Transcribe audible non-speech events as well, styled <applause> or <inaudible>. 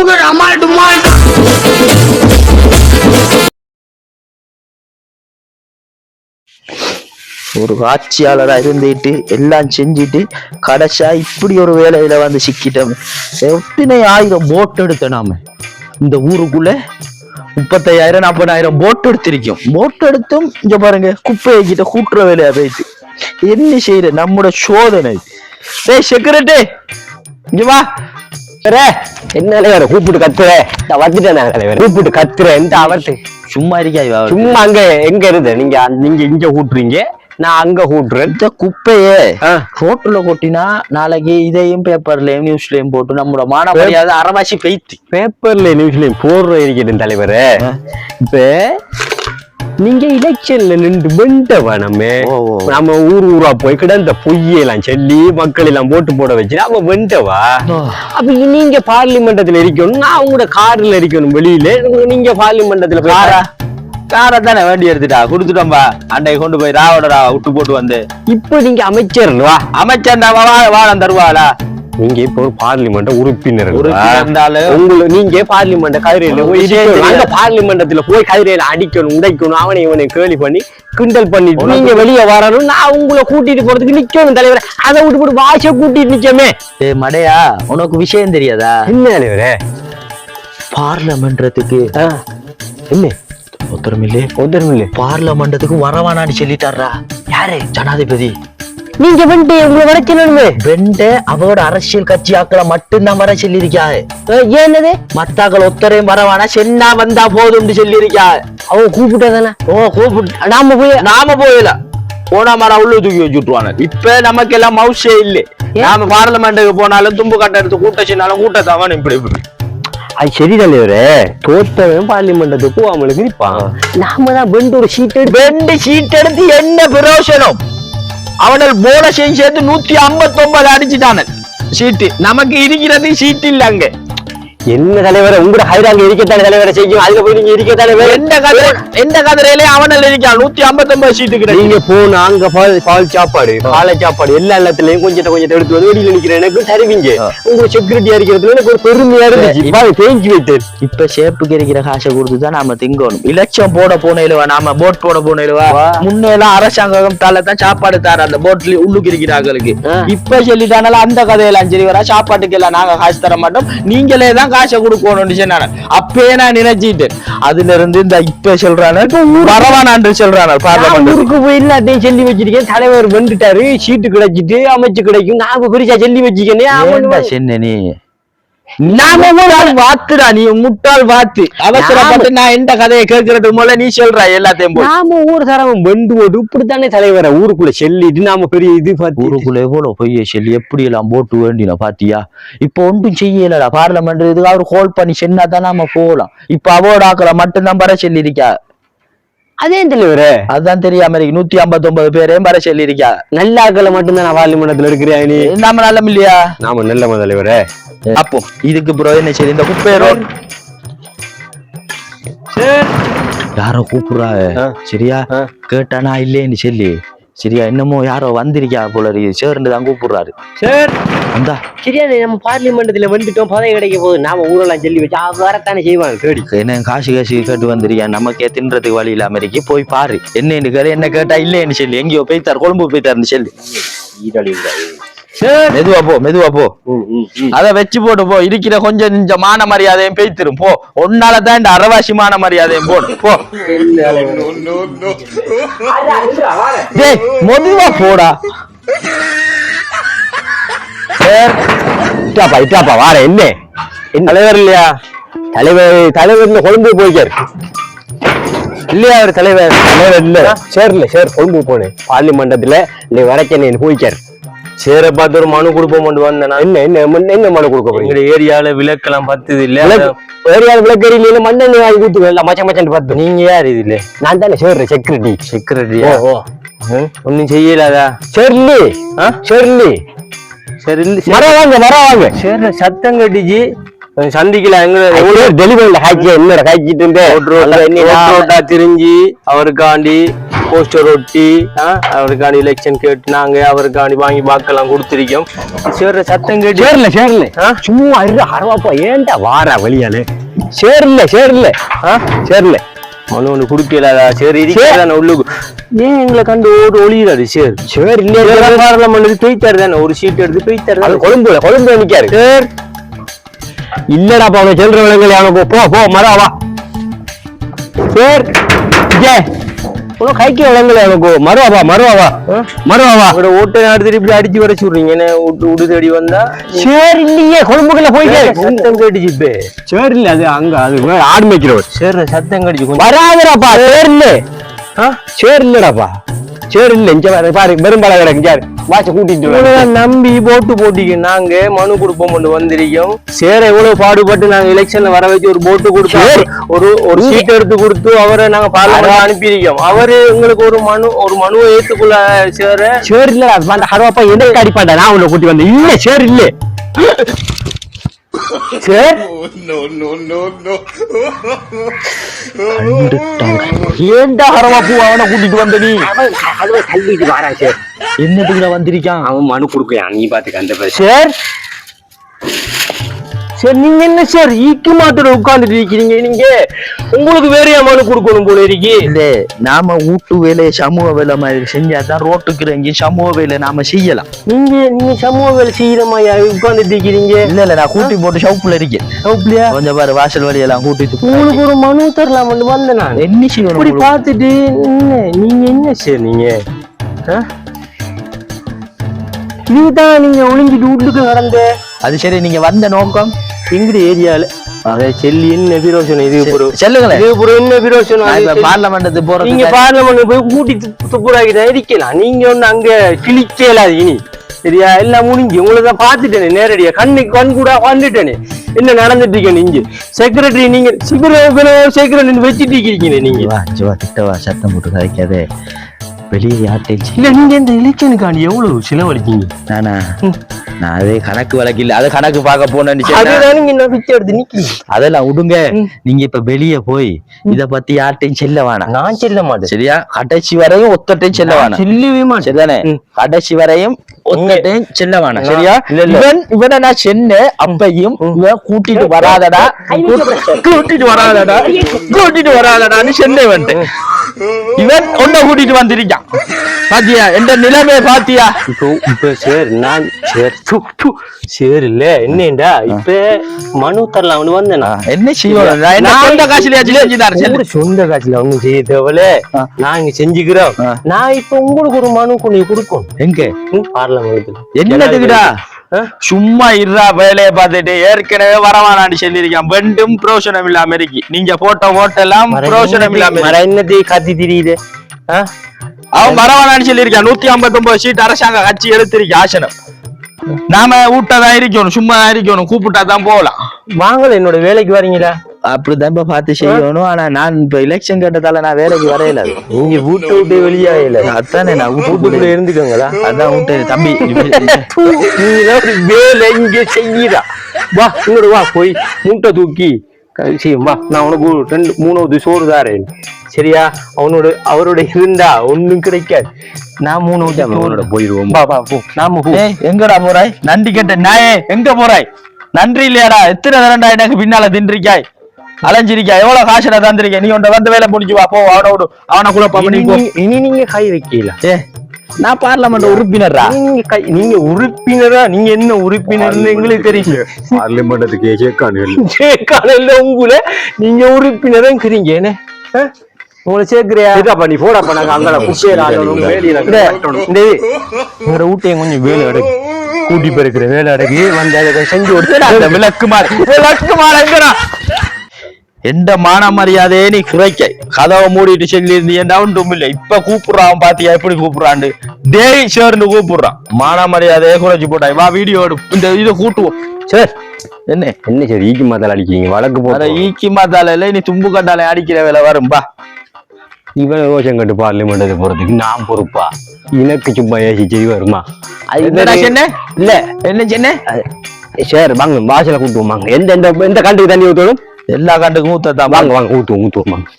அமுக அமால் டுமால் ஒரு ஆட்சியாளரா இருந்துட்டு எல்லாம் செஞ்சுட்டு கடைசியா இப்படி ஒரு வேலையில வந்து சிக்கிட்டோம். எத்தனை ஆயிரம் போட் எடுத்த நாம? இந்த ஊருக்குள்ள முப்பத்தையாயிரம் நாற்பதாயிரம் போட் எடுத்திருக்கோம். போட் எடுத்தும் இங்க பாருங்க குப்பையை கிட்ட கூட்டுற வேலையா போயிட்டு. என்ன செய்யற நம்மளோட சோதனை. ஏய் செக்ரட்டே இங்க வா. என்ன தலைவர கூப்பிட்டு கத்துற? நான் வந்துட்டேன் தலைவர். கூப்பிட்டு கத்துற எந்த அவர்த்து சும்மா இருக்காய் சும்மா அங்க எங்க இருந்து? நீங்க நீங்க இங்க கூட்டுறீங்க நான் அங்க கூட்டுறேன். இந்த குப்பையே. ரோட்டுல கொட்டினா நாளைக்கு இதையும் பேப்பர்லயும் நியூஸ்லயும் போட்டு நம்மளோட மான மரியாதை அறவாசி பெய்த்து. பேப்பர்ல நியூஸ்லயும் போடுற இருக்கிறேன் தலைவரே. இப்ப நீங்க எலெக்ஷன்ல நின்று வெண்டவா நம்ம ஊர் ஊரா போய் கிடந்த பொய்யெல்லாம் சொல்லி மக்கள் எல்லாம் போட்டு போட வச்சு நம்ம வெண்டவா? அப்ப நீங்க பார்லிமெண்டத்துல இருக்கணும் நான் உங்களோட கார்ல இருக்கணும் வெளியில. நீங்க பார்லிமெண்டத்துல காரா. காரை தானே வேண்டி எடுத்துட்டா? கொடுத்துட்டோம்பா. அன்னை கொண்டு போய் ராவோட ரா விட்டு போட்டு வந்து. இப்ப நீங்க அமைச்சர் வா. அமைச்சர் வாழம் தருவாளா? நீங்க இப்ப ஒரு பார்லிமெண்ட் உறுப்பினர் உங்களை நீங்க பார்லிமெண்ட் கதிரையில போய் பார்லிமெண்டத்துல போய் கதிரையில அடிக்கணும் உடைக்கணும் அவனை இவனை கேலி பண்ணி கிண்டல் பண்ணிட்டு நீங்க வெளியே வரணும் நான் உங்களை கூட்டிட்டு போறதுக்கு நிக்கணும் தலைவரே. அதை விட்டு போட்டு வாச கூட்டிட்டு நிக்கமே. மடையா உனக்கு விஷயம் தெரியாதா? என்ன தலைவரே? பார்லமெண்ட்றதுக்கு ஆ, என்ன? உத்தரமில்லே. ஒத்தரமில்ல பார்லமெண்டத்துக்கு வரவானான்னு சொல்லிட்டாரா யாரு? ஜனாதிபதி. நீங்க வந்து உங்களை வரைக்கணுமே வெண்ட அவரோட அரசியல் கட்சி ஆக்களை மட்டும்தான் வர சொல்லியிருக்காரு. ஏன்னது மத்தாக்கள் ஒத்தரையும் வரவானா சென்னா வந்தா போதும்னு சொல்லியிருக்கா அவன் கூப்பிட்டதானே? ஓ கூப்பிட்டு நாம போய் நாம போயில. போனா மரம் உள்ள தூக்கி வச்சுட்டுவாங்க இப்ப நமக்கு எல்லாம் மவுசே இல்ல. நாம பார்லமெண்ட்டுக்கு போனாலும் தும்பு கட்ட எடுத்து கூட்ட சொன்னாலும் கூட்டத்தை அவன் இப்படி இப்படி. அது சரி தலைவரே தோத்தவன் பார்லிமெண்டத்துக்கு போகாமலுக்கு நிப்பான் நாம தான் வெண்டு ஒரு சீட் எடுத்து ரெண்டு சீட் எடுத்து என்ன பிரயோசனம்? அவனல் போனஸையும் சேர்த்து நூத்தி ஐம்பத்தி ஒன்பது அடிச்சுட்டான சீட்டு. நமக்கு இருக்கிறது சீட் இல்ல அங்க. என்ன தலைவரே? உங்களோட ஹைராங்க இருக்கத்தானே தலைவரை செய்யும்? அதுல போய் நீங்க இருக்கத்தானே வேற எந்த கதிரை எந்த கதிரையிலே அவனல் இருக்கான்? நூத்தி ஐம்பத்தி ஒன்பது சீட்டு கிடையாது நீங்க போன அங்க பால் பால் சாப்பாடு காலை சாப்பாடு எல்லா எல்லாத்துலயும் கொஞ்சம் கொஞ்சம் எடுத்து வந்து வெளியில நிக்கிற எனக்கு தருவீங்க உங்க செக்யூரிட்டியா இருக்கிறதுல எனக்கு ஒரு பெருமையா இருந்துச்சு. பாரு தேஞ்சு வைத்தேன் இப்ப ஷேப்புக்கு இருக்கிற காசை கொடுத்து தான் நாம திங்கணும். இலட்சம் போட போனேலுவா நாம போட் போட போனேலுவா முன்னெல்லாம் அரசாங்கத்தால தான் சாப்பாடு தார அந்த போட்ல உள்ளுக்கு இருக்கிறாங்களுக்கு. இப்ப சொல்லிட்டானால அந்த கதையெல்லாம் சரி வரா சாப்பாட்டுக்கு எல்லாம் நாங்க காசு தர மாட்டோம். நீங்களே தான் காசை கொடுக்கணும்னு சொன்னாங்க அப்பயே நான் நினைச்சிட்டேன். அதுல இருந்து இந்த இப்ப சொல்றானு வரவானான்னு சொல்றானு நான் பார்லமெண்ட் போய் எல்லாத்தையும் சொல்லி வச்சிருக்கேன். தலைவர் வந்துட்டாரு சீட்டு கிடைச்சிட்டு அமைச்சு கிடைக்கும். நாங்க பெருசா சொல்லி வச்சுக்கேனே சென்ன நீ நாம முட்டாள் வாத்துடா நீ முட்டாள் வாத்து. அவசரப்பட்டு நான் எந்த கதையை கேட்கறதுக்கு முதல்ல நீ சொல்ற எல்லாத்தையும் நாம ஊர் தரவன் வெண்டு போட்டு இப்படித்தானே தலைவரை ஊருக்குள்ள சொல்லிட்டு நாம பெரிய இது பார்த்து. ஊருக்குள்ள எவ்வளவு பொய்ய சொல்லி எப்படி எல்லாம் போட்டு வேண்டின பாத்தியா? இப்ப ஒன்றும் செய்யலடா பார்லமெண்ட் இதுக்கு அவர் ஹோல்ட் பண்ணி சொன்னா தான் நாம போகலாம் இப்ப அவோர்ட் ஆக்கல மட்டும்தான் வர சொல்லி இருக்கா அதே தலைவரே அதுதான் தெரியாம இருக்கு. நூத்தி ஐம்பத்தி ஒன்பது பேரையும் வர சொல்லி இருக்கா நல்ல ஆக்களை மட்டும்தான் நான் பார்லிமெண்டத்துல இருக்கிறேன் நீ நாம நல்ல இல்லையா நாம நல்ல தலைவரே அப்போ இதுக்கு ப்ரோ என்ன சரி இந்த குப்பை ரோட் யாரோ கூப்பிடுறா. சரியா. கேட்டானா இல்லேன்னு சொல்லி. சரியா? என்னமோ யாரோ வந்திருக்கா போல இருக்கு சேர்ந்து தான் கூப்பிடுறாரு. சார்! வந்தா. சரியா நம்ம பார்லிமெண்டத்துல வந்துட்டோம். பதவி கிடைக்க போகுது. நாம ஊரெல்லாம் சொல்லி வச்சு வரத்தானே செய்வாங்க. தேடி என்ன காசு காசு கேட்டு வந்திருக்கேன் நமக்கே தின்றதுக்கு வழி இல்லாம இருக்கு போய் பாரு. என்னன்னு கேளு என்ன கேட்டா இல்லைன்னு சொல்லி. எங்கேயோ போய்த்தார் கொழும்பு போய்த்தாருன்னு சொல்லி. சார் மெதுவா போ மெதுவா போ. அத வச்சு போட்டு போ. இருக்கிற கொஞ்சம் நெஞ்ச மான மரியாதையும் பேய்த்திரும். போ. ஒன்னால தான் இந்த அரவாசி மான மரியாதையும் போடு போ. மெதுவா போடா. இட்டாப்பா இட்டாப்பா வார என்ன? என்ன? தலைவர் இல்லையா? தலைவர் தலைவர் கொழும்பு போய்க்கார். இல்லையா அவர் தலைவர்? தலைவர் இல்ல. சார் இல்ல சார் கொழும்பு போனேன். பார்லிமெண்டத்துல நீ வரைக்கணும் போய்க்கார். சேரை பார்த்து ஒரு மனு கொடுப்போம் வந்தேன் என்ன என்ன மண்- என்ன மனு கொடுக்க போறீங்க? ஏரியால விளக்கெல்லாம் பத்துது இல்ல ஏரியாவில் விளக்கறி இல்ல மண்ணெண்ணெய் வாங்கி கொடுத்து மச்ச மச்சான் பார்த்து. நீங்க யார் இதுல? நான் தானே சார் செக்யூரிட்டி செக்ரட்டரியா ஓ ஒன்னும் செய்யலாதா? ஷெர்லி? ஷெர்லி இல்ல வர வாங்க வர வாங்க. சரி சத்தம் கட்டிச்சு. சந்திக்கல எங்க டெலிவரியில காய்ச்சி என்ன காய்ச்சிட்டு இருந்தேன் ரோட் ரோட்டா திரிஞ்சு அவருக்காண்டி போஸ்டர் ஒட்டி ஆ, அவருக்கான எலெக்ஷன் கேட்டு நாங்க அவருக்காண்டி வாங்கி வாக்கெல்லாம் கொடுத்திருக்கோம். சேர்ற சத்தம் கேட்டு சேர்ல சேர்ல? சும்மா இரு அரவாப்பா ஏன்டா வாரா வெளியால? சேர்ல சேர்ல? சேர்ல. மனு ஒண்ணு குடுக்கலாதா சரி இருக்கிறதான உள்ளுக்கு. ஏன் எங்களை கண்டு ஓடு ஒளியிறாரு சரி? சேர் இல்லையா. பார்லமெண்ட் போய்த்தாரு தானே? ஒரு சீட் எடுத்து போய்த்தாரு கொழும்புல கொழும்புல நிக்காரு. சார். இல்லடா அவனை செல்ற விலங்குல அவனுக்கு போ போ மரா வா. சேர் ஜே உனக்கு கைக்கு விலங்குல அவனுக்கு மருவா வா மருவா வா. மருவா வா. அவரோட ஓட்டை எடுத்துட்டு இப்படி அடிச்சு வர சொல்றீங்க. என்ன விடு தேடி வந்தா? சேர் இல்லையே கொழும்புக்குள்ள போயிட்டாரு சத்தம் கேட்டுச்சு இப்ப. சேர் இல்ல அது அங்க அது ஆடு மேய்க்கிறவர். சேர்ற சத்தம் கடிச்சு கொஞ்சம். வராதுடாப்பா சேர் இல்ல? சேர் இல்லடாப்பா சேர் இல்ல இங்க பாரு பாரு பெரும்பால சார் வாட்ச கூட்டிட்டு நம்பி போட்டு போட்டிக்கு நாங்க மனு கொடுப்போம் கொண்டு வந்திருக்கோம். சேர எவ்வளவு பாடுபட்டு நாங்க எலெக்ஷன்ல வர வச்சு ஒரு போட்டு கொடுத்து. ஒரு ஒரு சீட் எடுத்து கொடுத்து அவரை நாங்க பார்லமெண்ட் அனுப்பியிருக்கோம். அவரு எங்களுக்கு ஒரு மனு ஒரு மனுவை ஏத்துக்குள்ள சேர. சேர் அந்த ஹரவாப்பா எனக்கு அடிப்பாண்டா நான் உன்னை கூட்டி வந்தேன். இல்ல சேர் இல்ல. சேர் ஏன்டா ஹரவாப்பு அவனை கூட்டிட்டு வந்த நீ? அதுவே தள்ளிட்டு வாரா சார் என்னத்துக்குடா வந்திருக்கான்? அவன் மனு கொடுக்கலாம் நீ பாத்துக்க அந்த சார் சார் நீங்க என்ன சார் ஈக்கு மாத்திர உட்கார்ந்துட்டு இருக்கீங்க நீங்க உங்களுக்கு வேறையா மனு கொடுக்கணும் போல இருக்கி. இல்ல நாம வீட்டு வேலையை சமூக வேலை மாதிரி செஞ்சாதான் ரோட்டுக்கு இறங்கி சமூக வேலை நாம செய்யலாம். நீங்க நீங்க சமூக வேலை செய்யற மாதிரி உட்கார்ந்துட்டு இருக்கீங்க இல்ல இல்ல நான் கூட்டி போட்டு ஷவுப்ல இருக்கேன். அப்படியா கொஞ்சம் பாரு வாசல் வழியெல்லாம் கூட்டிட்டு உங்களுக்கு ஒரு மனு தரலாம் வந்தேன் நான். என்ன இப்படி செய்யணும் பார்த்துட்டு என்ன நீங்க என்ன சார் நீங்க? ஆ? இதுதான் நீங்க ஒளிஞ்சிட்டு வீட்டுக்கு நடந்த அது சரி நீங்க வந்த நோக்கம்? எங்கட ஏரியால அதை செல்லி என்ன விரோசனம் இது ஒரு சொல்லுங்களேன் இது ஒரு என்ன விரோசனம் நான் அது இப்ப செல்லி- பார்லமெண்ட் போறது நீங்க பார்லமெண்ட் போய் கூட்டி துப்புராக்கிட்ட இருக்கலாம் நீங்க ஒண்ணு அங்க கிழிக்கலாது இனி சரியா எல்லாம் முடிஞ்சு உங்களை தான் பார்த்துட்டேனே நேரடியா கண்ணுக்கு கண் கூட வந்துட்டேனே என்ன நடந்துட்டு இருக்கேன் நீங்க செக்ரட்டரி நீங்க செக்ரட்டரி வச்சுட்டு இருக்கீங்க நீங்க வா சத்தம் போட்டு கதைக்காதே வெளியே யார்ட்டேச்சு இல்ல நீங்க இந்த இலக்கியனுக்காண்டி எவ்வளவு செலவழிக்கீங்க நானா? நான் அதே கணக்கு வழக்கு இல்ல. அது கணக்கு பார்க்க போனேன்னு அதெல்லாம் விடுங்க. நீங்க இப்ப வெளியே போய் இத பத்தி யார்ட்டையும் செல்ல வேணாம். நான் செல்ல மாட்டேன். சரியா? கடைசி வரையும் ஒத்தட்டையும் செல்ல வேணாம். செல்லவே மாட்டேன். கடைசி வரையும் வேணாம் நான்- சரியா. இவன் இவனை நான் சென்னேன் அப்பையும் இவன் கூட்டிட்டு வராதடா. கூட்டிட்டு வராதடா. கூட்டிட்டு வராதடான்னு சென்னை வந்துட்டேன். இவன் ஒன்ன கூட்டிட்டு வந்திருக்கான். பாத்தியா? எந்த நிலைமை பாத்தியா? இப்போ இப்ப சார் நான் சார் சார் இல்ல. என்னண்டா? இப்ப மனு தரலாம் வந்தேன்? நான். என்ன செய்யணும் நான் என்ன சொந்த காசுலயா செஞ்சுதாரு உங்களோட சொந்த காசுல ஒண்ணும் செய்ய தேவையில்ல ஆ. நான் இங்க செஞ்சுக்கிறோம். நான் இப்ப உங்களுக்கு ஒரு மனு கொண்டு கொடுக்கும் எங்க? பார்லமெண்ட்ல என்னதுக்குடா ஆ? சும்மா இருறா வேலையை பார்த்துட்டு ஏற்கனவே வரவானான்னு சொல்லியிருக்கான். வெண்டும் பிரோசனம் இல்லாம இருக்கு நீங்க போட்ட ஓட்டெல்லாம் பிரோசனம் இல்லாம இருக்கு. மர என்னத்தை காத்தி தெரியுது? அவன் வரவானான்னு சொல்லியிருக்கான். நூத்தி ஐம்பத்தி ஒன்பது சீட் அரசாங்க கட்சி எடுத்திருக்கு ஆசனம். நாம வீட்டதான் இருக்கணும் சும்மா இருக்கணும். கூப்பிட்டா தான் போகலாம். வாங்கல என்னோட வேலைக்கு வரீங்களா? அப்படிதான் இப்ப பார்த்து செய்யணும். ஆனா நான் இப்ப எலெக்ஷன் கேட்டதால நான் வேலைக்கு வரையில. நீங்க வீட்டை விட்டு வெளியே இல்ல அதானே நான் வீட்டுக்குள்ள இருந்துக்கோங்களா? அதான் விட்டு தம்பி <laughs> வேலை இங்க செய்யறா வா இங்கோட வா போய் மூட்டை தூக்கி செய்யும். வா நான் உனக்கு ரெண்டு மூணாவது சோறு தாரேன். சரியா? அவனோட அவரோட இருந்தா ஒண்ணும் கிடைக்காது. நான் மூணாவது அவனோட போயிருவோம். போ. நாம போ. ஏய் எங்கடா போறாய்? நன்றி கேட்ட நாயே எங்க போறாய்? நன்றி இல்லையாடா? எத்தனை தரண்டா எனக்கு பின்னால தின்றிருக்காய்? அலைஞ்சிருக்கா எவ்வளவு காசுடா தந்திருக்க நீ உன்ட வந்து வேலை முடிஞ்சு வா போ அவனை விடு அவனை கூட பண்ணி இனி போ. நீ- இனி நீங்க கை வைக்கல? ஏ நான் பார்லமெண்ட் உறுப்பினர்ரா இனி நீங்க கை நீங்க உறுப்பினரா? நீங்க என்ன உறுப்பினர்னு எங்களுக்கு தெரியும். பார்லிமெண்டத்துக்கு கேட்கானுகள் காலையில உங்களை நீங்க உறுப்பினருங்கிறீங்க என்ன? உங்களை சேர்க்கிறியா? இதப்பா நீ போடப்பா நாங்க அங்கட குப்பையில ஆடணும் வேலியில இந்த இந்த உங்களோட வீட்டையும் கொஞ்சம் வேலை அடக்கு கூட்டி பெருக்கிற வேலை அடக்கி வந்து அதை செஞ்சு அந்த கொடுத்து விளக்குமாறு விளக்குமாறு எங்கடா? எந்த மான மரியாதையே நீ குறைக்க? கதவை மூடிட்டு சொல்லி இருந்தீங்கன்னா ஒன்றும் இல்லை. இப்ப கூப்பிடுறான் பாத்தியா? எப்படி கூப்பிடுறான்னு? டேய் சேர்ந்து கூப்பிடுறான். மான மரியாதையே குறைச்சு போட்டாய் வா வீடியோ எடு. இந்த இதை கூட்டுவோம். சார் என்ன? என்ன சார் ஈக்கு மாத்தால அடிக்கீங்க வழக்கு போட ஈக்கி மாத்தால இல்ல. நீ தும்பு கட்டால அடிக்கிற வேலை வரும். பா இவன் ரோஷம் கட்டு பார்லிமெண்ட் போறதுக்கு நான் பொறுப்பா? எனக்கு சும்மா ஏசி செய்ய வருமா? அது சொன்ன? இல்ல. என்ன சொன்ன? சார் வாங்க வாசல கூட்டுவோம் வாங்க. எந்த எந்த எந்த கண்டுக்கு தண்ணி ஊற்றணும் எல்லா கண்டுக்கும் ஊத்தத்தான் வாங்க வாங்க ஊற்றுவோம் ஊற்றுவோம் வாங்க.